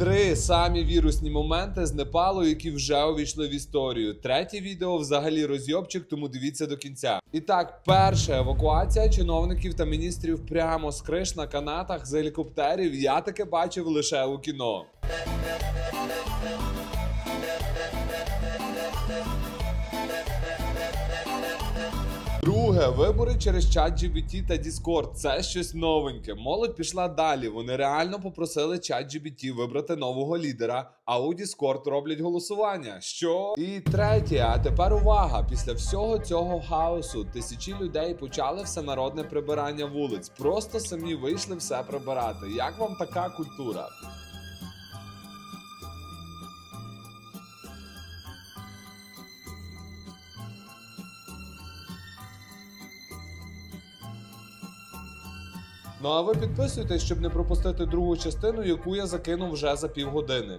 Три самі вірусні моменти з Непалу, які вже увійшли в історію. Третє відео взагалі розйобчик, тому дивіться до кінця. І так, перша евакуація чиновників та міністрів прямо з криш на канатах з гелікоптерів. Я таке бачив лише у кіно. Друге, вибори через чат GBT та Discord. Це щось новеньке. Молодь пішла далі. Вони реально попросили чат GBT вибрати нового лідера, а у Discord роблять голосування. Що? І третє, а тепер увага! Після всього цього хаосу тисячі людей почали всенародне прибирання вулиць. Просто самі вийшли все прибирати. Як вам така культура? Ну а ви підписуйтесь, щоб не пропустити другу частину, яку я закинув вже за півгодини.